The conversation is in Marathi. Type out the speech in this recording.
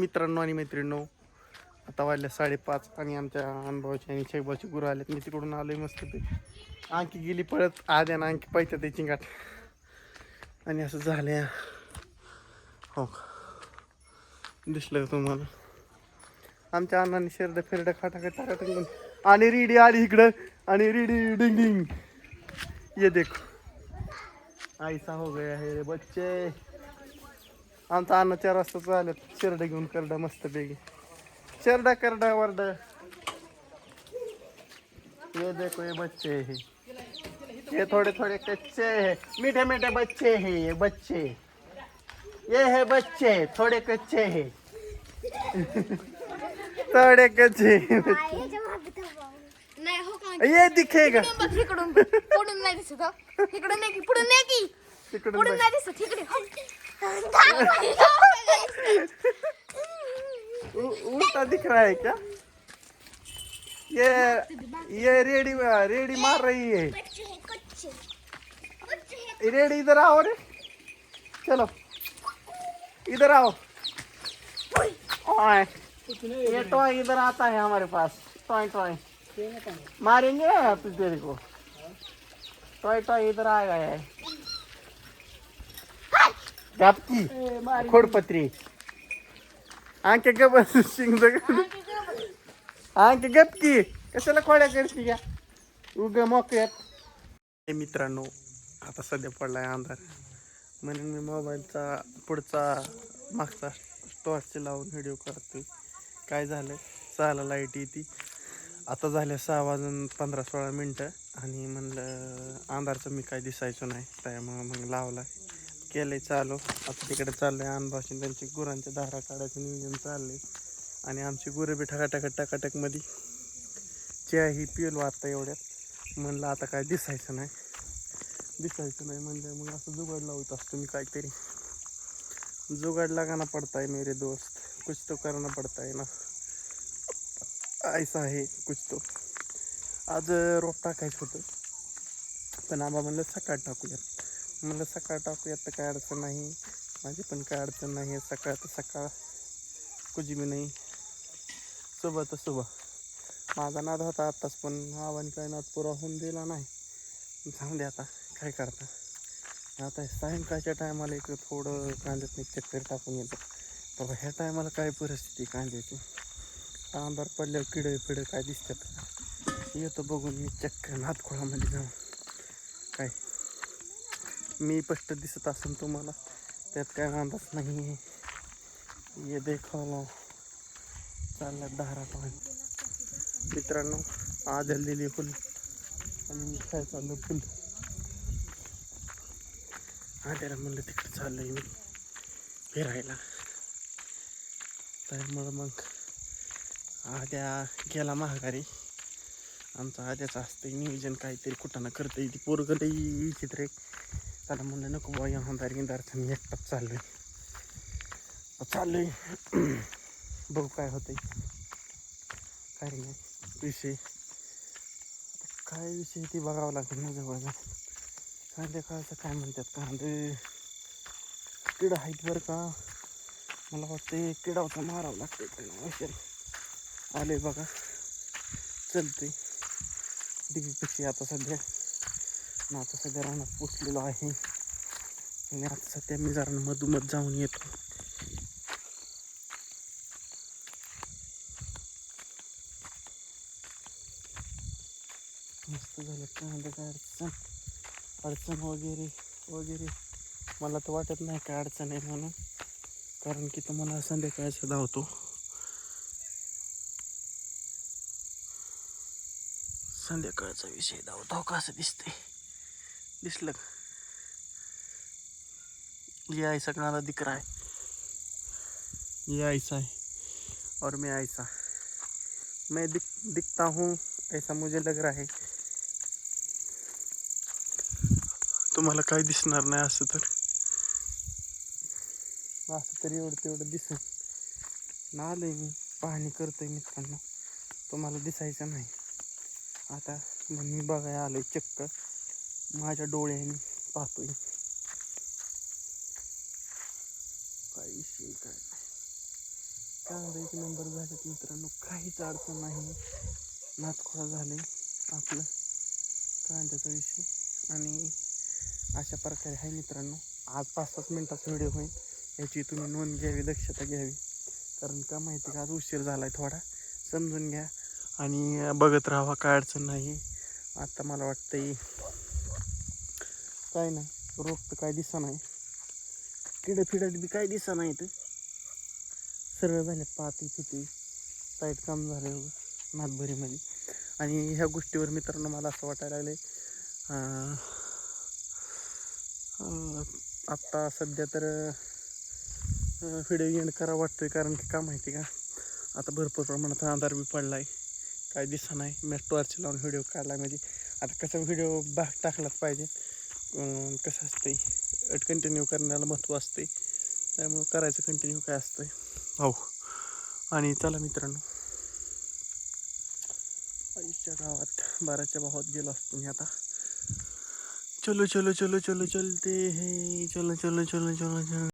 मित्रांनो आणि मैत्रिणींनो आता वाजल्या साडेपाच आणि आमच्या अनुभवाची आणि शेगबाची गुरु आलेत. मी तिकडून आलोय मस्त ते आणखी गेली पळत आद्या ना आणखी पैत्या त्याची गाठ. आणि असं झालं हो. दिसलं तुम्हाला? आमच्या अण्णांनी शेरडं फिरडं खाटा टाका टाकून आणि रिडी आली इकडं. आणि रिडी डिंग डिंग. ये देखो. ऐसा हो गया है रे बच्चे. आमचा अन्न चार वाजता चालत शेरडं घेऊन करडा मस्त पैकी शेरडा करडा वरडा. ये देखो ये बच्चे है. ये थोड़े थोड़े कच्चे है. मीठे मीठे बच्चे हैं ये बच्चे. ये है बच्चे थोड़े कच्चे है. थोड़े कच्चे हैं हो ये दिखेगा. पुढून नाही दिसत हो. इकडून नाही पुढून नाही की. तिकडून. नाही दिसत इकडे हो. उल्टा दिख रहा है क्या? ये ये रेडी रेडी मार रही है। रेडी इधर आओ रे। चलो इधर आओ। ये टॉय इधर आता है हमारे पास। Toy toy. मारेंगे आप तेरे को। टॉय टॉय इधर आ गया है। गपकी खोडपत्री. आंके गप शिंग आंके गपकी कशाला खोड्या करते का उग मोकळ्यात मित्रांनो आता सध्या पडलाय अंधार. म्हणून मी मोबाईलचा पुढचा मागचा टॉर्च लावून व्हिडिओ करतोय. काय झालं सहाला लाइट येते. आता झाल्या सहा वाजून पंधरा सोळा मिनटं. आणि म्हणलं अंधारचं मी काय दिसायचो नाही. त्यामुळं मग लावला केलंय चालू. आता तिकडे चाललंय अनभाषण त्यांची गुरांच्या धारा काढायचं नियोजन चाललंय. आणि आमची गुरं बी टकाटक टकाटकमध्ये चहा ही पिलो आता एवढ्यात. म्हणलं आता काय दिसायचं नाही. दिसायचं नाही म्हणजे मग असं जुगाड लावत असतो मी काहीतरी. जुगाड लगाना पडता है मेरे दोस्त. कुछ तो करना पड़ता है ना. ऐसा आहे कुछ तो. आज रोप टाकायचं होतं. पण आबा म्हणलं सकाळ टाकूयात. म्हणलं सकाळ टाकूयात तर काय अडचण नाही. माझी पण काय अडचण नाही. आहे सकाळ तर सकाळ. कुजी मी नाही. सुबह तर सुबह माझा नाद होता आत्ताच पण आवाने काय नाद पुरा होऊन दिला नाही. जाऊन दे आता. काय करता? आता सायंकाळच्या टायमाला एक थोडं कांद्यात मी चक्कर टाकून येतो. बाबा ह्या टायमाला काय परिस्थिती कांद्याची? अंधार पडल्यावर किडे पिडे काय दिसतात? येतो बघून मी चक्कर नातखोळामध्ये जाऊन. काय? मी स्पष्ट दिसत असेल तुम्हाला. त्यात काय अंदाज नाही आहे ये देखावला चालला दहारा पाणी मित्रांनो आज दिली फुल. आणि मी काय चाललं फुल. आद्याला म्हणलं तिकडे चाललंय मी. फिरायला. त्यामुळं मग आद्या गेला महागारी आमचं आद्याचं असतं नियोजन काहीतरी कुठं ना करता येईल पोरगं विचित्र चित्र त्याला म्हणलं नको बा या अंधार गिंधारचं मी एकटाच आहे आता आहे बघू काय होतंय. काय नाही विषय. काय विषय ते बघावं लागेल ना जवळ संध्याकाळचं काय म्हणतात कांदे किडा आहेत बरं का. मला वाटतं किडावचं मारावं लागतं काय औषध आले बघा. चलते दिवीपेक्षा आता सध्या. ना आता सध्या रानात पोचलेलो आहे. आणि आता सध्या मी जरा मधोमध जाऊन येतो. मस्त झालं काय अडचण. अडचण वगैरे वगैरे. मला तर वाटत नाही काय अडचण आहे म्हणून. कारण की तुम्हाला संध्याकाळचं धावतो. संध्याकाळचा विषय धावतो का असं दिसतंय. दिसलं. का ये ऐसा कनाला दिख रहा है ये ऐसा है और मैं ऐसा मैं दिख दिखता हूँ, ऐसा मुझे लग रहा है. तुम्हाला काय दिसणार नाही असं तर. असं तरी एवढं तेवढं दिसेल ना आलोय मी पाहणी करतोय मित्रांनो. तुम्हाला आता मग मी बघायला आलोय चक्क. माझ्या डोळ्याने पाहतोय. काय विषय काय? कांदा एक नंबर झाल्यात मित्रांनो. काहीच अडचण नाही. नातखोळा झाले आपलं. कांद्याचा विषय. आणि अशा प्रकारे आहे मित्रांनो. आज पाच सात मिनटाचा व्हिडिओ होईल. याची तुम्ही नोंद घ्यावी दक्षता घ्यावी. कारण का माहिती का? आज उशीर झाला आहे थोडा. समजून घ्या. आणि बघत राहावा काय अडचण नाही आता मला वाटतंय काय नाही रोग तर काय दिसा नाही किडं फिडत बी काय दिसा नाही ते सरळ झाले पाती फिती टाईट काम झालं नातभरीमध्ये. आणि ह्या गोष्टीवर मित्रांनो मला असं वाटायला लागले आत्ता सध्या तर व्हिडिओ एंड करा वाटतोय कारण की का माहिती का? आता भरपूर प्रमाणात अंधार बी पडला आहे काय दिसा नाही मी टॉर्च लावून व्हिडिओ काढला म्हणजे. आता कसं व्हिडिओ बाग टाकलाच पाहिजे. कसं असतंय? कंटिन्यू करण्याला महत्त्व असते त्यामुळं करायचं कंटिन्यू काय असतंय? हो आणि चला मित्रांनो. आईच्या गावात बाराच्या भावात गेलो असतो मी आता. चलो चलो चलो चलो चलते हे. चलो चलो चलो चलो चलो.